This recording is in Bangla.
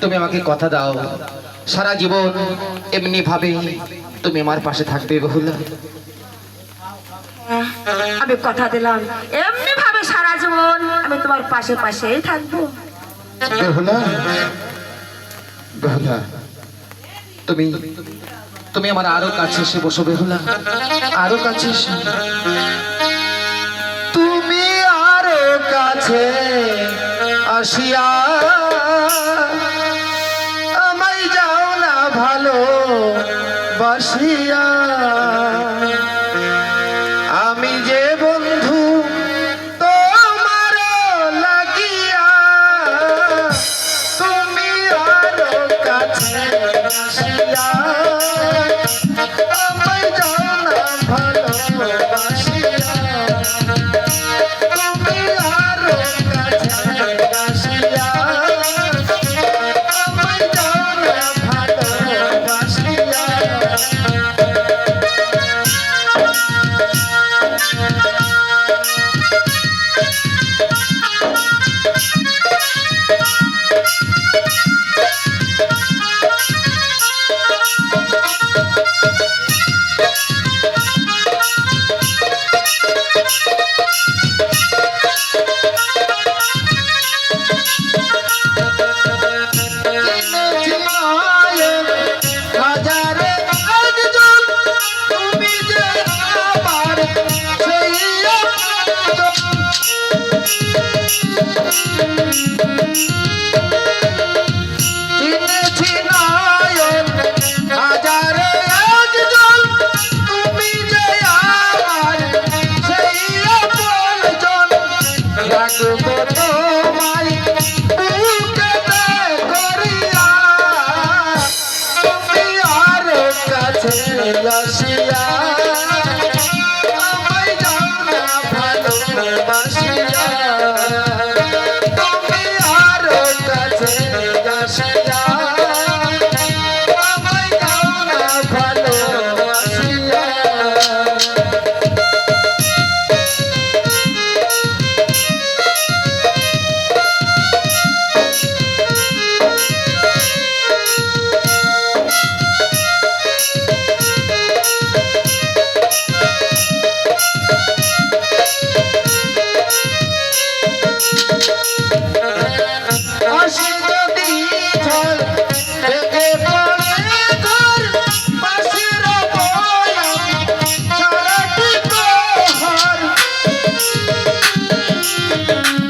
তুমি আমাকে কথা দাও। সারা জীবন এমনি ভাবে তুমি আমার পাশে থাকবে বেহুলা আমি কথা দিলাম। এমনি ভাবে সারা জীবন আমি তোমার পাশে পাশেই থাকব। বেহুলা বেহুলা তুমি তুমি আমার আরও কাছে এসে বসো বেহুলা আরও কাছে এসে। কাছে আসিয়া, আমায় যাও না ভালো বাসিয়া আমি যে বন্ধু তোমার লাগিয়া, তুমি আরও কাছে আসিয়া। রাখব Música